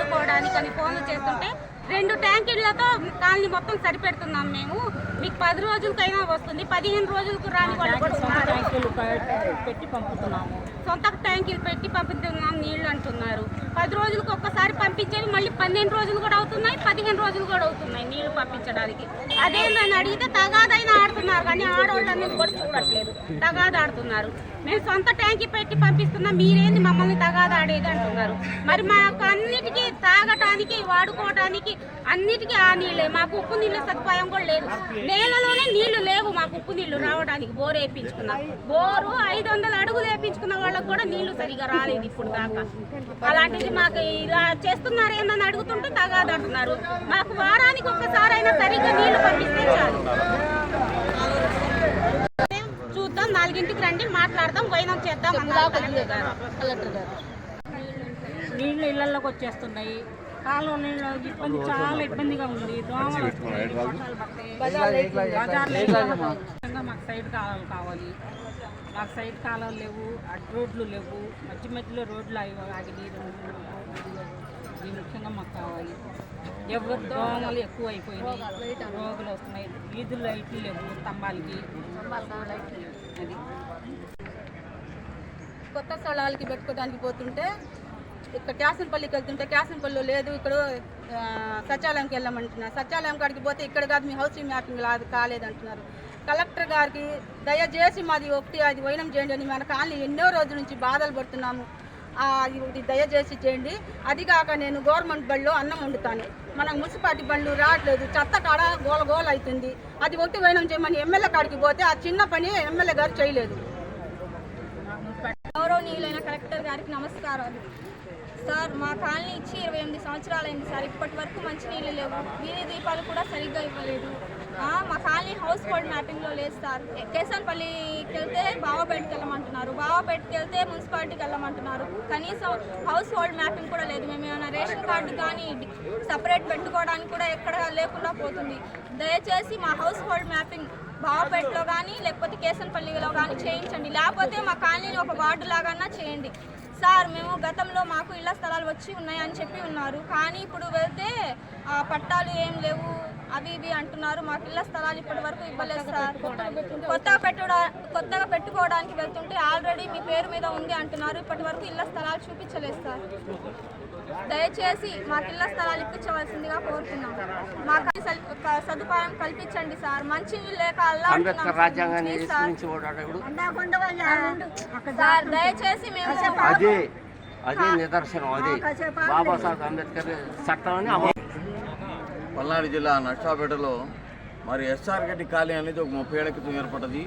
వాడుకోవడానికి అని ఫోన్లు చేస్తుంటే రెండు ట్యాంకీలతో కాలనీ మొత్తం సరిపెడుతున్నాం మేము. మీకు పది రోజులకైనా వస్తుంది. పదిహేను రోజులకు రాని వాళ్ళు పెట్టి పంపుతున్నాము. సొంత ట్యాంకీలు పెట్టి పంపిస్తున్నాం నీళ్ళు అంటున్నారు. పది రోజులకు ఒక్కసారి పంపించేవి మళ్ళీ పన్నెండు రోజులు కూడా అవుతున్నాయి పదిహేను రోజులు కూడా అవుతున్నాయి నీళ్ళు పంపించడానికి. అదేందని అడిగితే తగాదైనా ఆడుతున్నారు కానీ ఆడవాళ్ళు అనేది కూడా చూడట్లేదు. తగాద ఆడుతున్నారు మేము సొంత ట్యాంకీ పెట్టి పంపిస్తున్నాం మీరేంది మమ్మల్ని తగాద ఆడేది అంటున్నారు. మరి మాకు అన్నిటికీ తాగటానికి వాడుకోవటానికి అన్నిటికీ ఆ నీళ్ళే. మాకు ఉప్పు నీళ్ళ సదుపాయం కూడా లేదు. నేలలోనే నీళ్ళు లేవు మాకు ఉప్పు నీళ్ళు రావడానికి. బోర్ వేయించుకున్నాం బోరు ఐదు వందల అడుగులు వేయించుకున్న వాళ్ళకి కూడా నీళ్ళు సరిగా రాలేదు ఇప్పుడు దాకా. అలాంటిది మాకు ఇలా చేస్తున్నారు ఏందని అడుగుతుంటే తగాదంటున్నారు మాకు వారానికి ఒక్కసారి అయినా సరిగ్గా నీళ్ళు పంపిస్తే చాలు. చూద్దాం నాలుగింటికి రండి మాట్లాడదాం వైనం చేద్దాం కలెక్టర్ గారు. నీళ్ళు ఇళ్ళలోకి వచ్చేస్తున్నాయి. కాలువ నీళ్ళు ఇబ్బంది చాలా ఇబ్బందిగా ఉంది. దోమలు వస్తున్నాయి, వర్షాలు పడతాయి. బజార్లో ముఖ్యంగా మాకు. సైడ్ కాలువలు కావాలి. మాకు సైడ్ కాలువలు లేవు అటు రోడ్లు లేవు. మధ్య మధ్యలో రోడ్లు అవి ఆగి ఇవి ముఖ్యంగా మాకు కావాలి. ఎవరు దోమలు ఎక్కువ అయిపోయినాయి. రోగులు వస్తున్నాయి. వీధులు లైట్లు లేవు స్తంభాలకి. అది. కొత్త స్థలాలకి పెట్టుకోవడానికి పోతుంటే ఇక్కడ క్యాసనపల్లికి వెళ్తుంటే క్యాసనపల్లిలో లేదు ఇక్కడ సచివాలయంకి వెళ్ళమంటున్నారు. సచివాలయం కాడికి పోతే ఇక్కడ కాదు మీ హౌసింగ్ మ్యాపింగ్ లా- కాలేదంటున్నారు. కలెక్టర్ గారికి దయచేసి మాది ఒకటి అది వైనం చేయండి అని మన కాలనీ ఎన్నో రోజుల నుంచి బాధలు పడుతున్నాము. ఇది దయచేసి చేయండి. అది కాక నేను గవర్నమెంట్ బడిలో అన్నం వండుతాను. మనకు మున్సిపాలిటీ బండ్లు రావట్లేదు. చెత్త కాడ గోల గోల అవుతుంది అది ఒకటి వైనం చేయమని ఎమ్మెల్యే కాడికి పోతే ఆ చిన్న పని ఎమ్మెల్యే గారు చేయలేదు. గౌరవనీయులైన కలెక్టర్ గారికి నమస్కారాలు. సార్ మా కాలనీ ఇచ్చి ఇరవై ఎనిమిది సంవత్సరాలైంది సార్. ఇప్పటి వరకు మంచినీళ్ళు లేవు. వీధి దీపాలు కూడా సరిగ్గా ఇవ్వలేదు. మా కాలనీ హౌస్ హోల్డ్ మ్యాపింగ్లో లేదు సార్. కేసన్పల్లికి వెళ్తే బావాపేటకి వెళ్ళమంటున్నారు. బావాపేటకి వెళ్తే మున్సిపాలిటీకి వెళ్ళమంటున్నారు. కనీసం హౌస్ హోల్డ్ మ్యాపింగ్ కూడా లేదు. మేము ఏమైనా రేషన్ కార్డు కానీ సపరేట్ పెట్టుకోవడానికి కూడా ఎక్కడ లేకుండా పోతుంది. దయచేసి మా హౌస్ హోల్డ్ మ్యాపింగ్ బావపేటలో కానీ లేకపోతే కేసన్పల్లిలో కానీ చేయించండి. లేకపోతే మా కాలనీని ఒక వార్డు లాగా చేయండి. సార్ మేము గతంలో మాకు ఇళ్ళ స్థలాలు వచ్చి ఉన్నాయని చెప్పి ఉన్నారు. కానీ ఇప్పుడు వెళ్తే ఆ, పట్టాలు ఏం లేవు అవి ఇవి అంటున్నారు. మాకు ఇళ్ళ స్థలాలు ఇప్పటి వరకు ఇవ్వలేదు సార్. కొత్తగా పెట్టుడా కొత్తగా పెట్టుకోవడానికి వెళ్తుంటే ఆల్రెడీ మీ పేరు మీద ఉంది అంటున్నారు. ఇప్పటి వరకు ఇళ్ళ స్థలాలు చూపించలేదు సార్. దయచేసి మాకు ఇళ్ళ స్థలాలు ఇప్పించవలసిందిగా కోరుతున్నాం. మాకు సదుపాయం కల్పించండి సార్. మంచి లేక రాజ్యాంగాన్ని సార్. దయచేసి మేము అది అది నిదర్శనం అది. బాబాసాహెబ్ అంబేద్కర్ పల్నాడు జిల్లా నర్సాపేటలో మరి ఎస్ఆర్ గడ్డి కాలనీ అనేది ఒక ముప్పై ఏళ్ళ క్రితం ఏర్పడ్డది.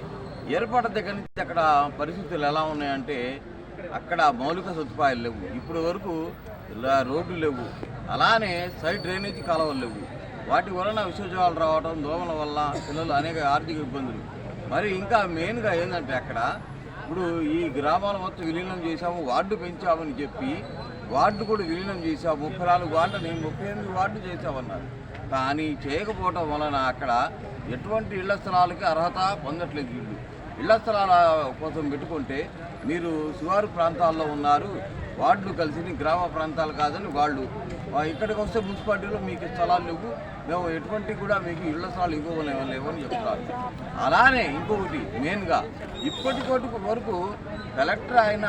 ఏర్పడ్డ దగ్గర నుంచి అక్కడ పరిస్థితులు ఎలా ఉన్నాయంటే అక్కడ మౌలిక సదుపాయాలు లేవు. ఇప్పుడు వరకు ఇలా రోడ్లు లేవు. అలానే సైడ్ డ్రైనేజీ కాలువలు లేవు. వాటి వలన విషజ్వాలు రావడం దోమల వల్ల పిల్లలు అనేక ఆర్థిక ఇబ్బందులు. మరి ఇంకా మెయిన్గా ఏంటంటే అక్కడ ఇప్పుడు ఈ గ్రామాల మొత్తం విలీనం చేశాము వార్డు పెంచామని చెప్పి వార్డు కూడా విలీనం చేశాము. ముప్పై నాలుగు వార్డు నేను ముప్పై ఎనిమిది వార్డు చేశామన్నారు. కానీ చేయకపోవటం వలన అక్కడ ఎటువంటి ఇళ్ళ స్థలాలకి అర్హత పొందట్లేదు వీళ్ళు. ఇళ్ళ స్థలాల కోసం పెట్టుకుంటే మీరు శివారు ప్రాంతాల్లో ఉన్నారు. వార్డులు కలిసి గ్రామ ప్రాంతాలు కాదని వాళ్ళు. ఇక్కడికి వస్తే మున్సిపాలిటీలో మీకు స్థలాలు లేవు. మేము ఎటువంటి కూడా మీకు ఇళ్ళ స్థలాలు ఇవ్వలేము లేవని చెప్తారు. అలానే ఇంకొకటి మెయిన్గా ఇప్పటికొటి వరకు కలెక్టర్ ఆయన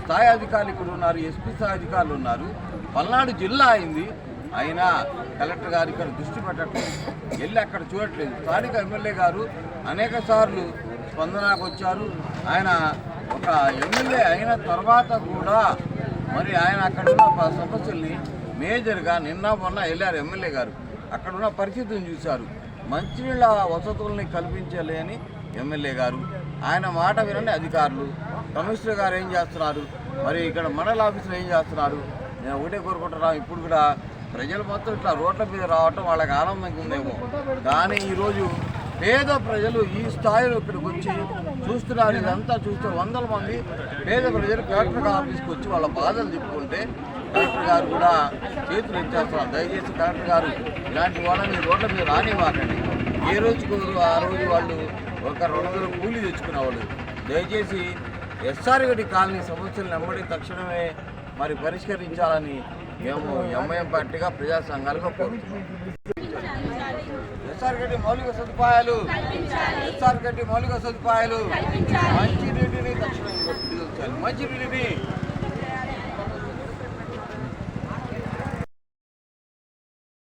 స్థాయి అధికారులు ఇక్కడ ఉన్నారు ఎస్పీ స్థాయి అధికారులు ఉన్నారు. పల్నాడు జిల్లా అయింది. అయినా కలెక్టర్ గారు ఇక్కడ దృష్టి పెట్టట్లేదు. వెళ్ళి అక్కడ చూడట్లేదు. స్థానిక ఎమ్మెల్యే గారు అనేక సార్లు స్పందనకు వచ్చారు. ఆయన ఒక ఎమ్మెల్యే అయిన తర్వాత కూడా మరి ఆయన అక్కడ ఉన్న సమస్యల్ని మేజర్గా నిన్న మొన్న వెళ్ళారు ఎమ్మెల్యే గారు. అక్కడ ఉన్న పరిస్థితిని చూశారు. మంచినీళ్ళ వసతుల్ని కల్పించలేని ఎమ్మెల్యే గారు. ఆయన మాట వినని అధికారులు. కమిషనర్ గారు ఏం చేస్తున్నారు? మరి ఇక్కడ మండల ఆఫీసులు ఏం చేస్తున్నారు? నేను ఒకటే కోరుకుంటున్నాను ఇప్పుడు కూడా ప్రజలు మొత్తం ఇట్లా రోడ్ల మీద రావటం వాళ్ళకి ఆనందంగా ఉందేమో. కానీ ఈరోజు పేద ప్రజలు ఈ స్థాయిలో ఇక్కడికి వచ్చి చూస్తున్నారు. ఇదంతా చూస్తే వందల మంది పేద ప్రజలు కలెక్టర్ ఆఫీస్కి వచ్చి వాళ్ళ బాధలు చెప్పుకుంటే కలెక్టర్ గారు కూడా చేతులు ఇచ్చేస్తున్నారు దయచేసి కలెక్టర్ గారు ఇలాంటి వాళ్ళని రోడ్ల మీద రానివ్వకండి. ఏ రోజుకు ఆ రోజు వాళ్ళు ఒక రెండు వందల కూలీ తెచ్చుకునేవాళ్ళు. దయచేసి ఎస్ఆర్ గడి కాలనీ సమస్యలు నెమ్మడి తక్షణమే మరి పరిష్కరించాలని మేము ఎంఐఎం పార్టీగా ప్రజా సంఘాలుగా కోరుతున్నాం. ఎస్ఆర్ గడ్డి మౌలిక సదుపాయాలు. ఎస్ఆర్ గడ్డి మౌలిక సదుపాయాలు. మంచినీటిని తక్షణం మంచినీటిని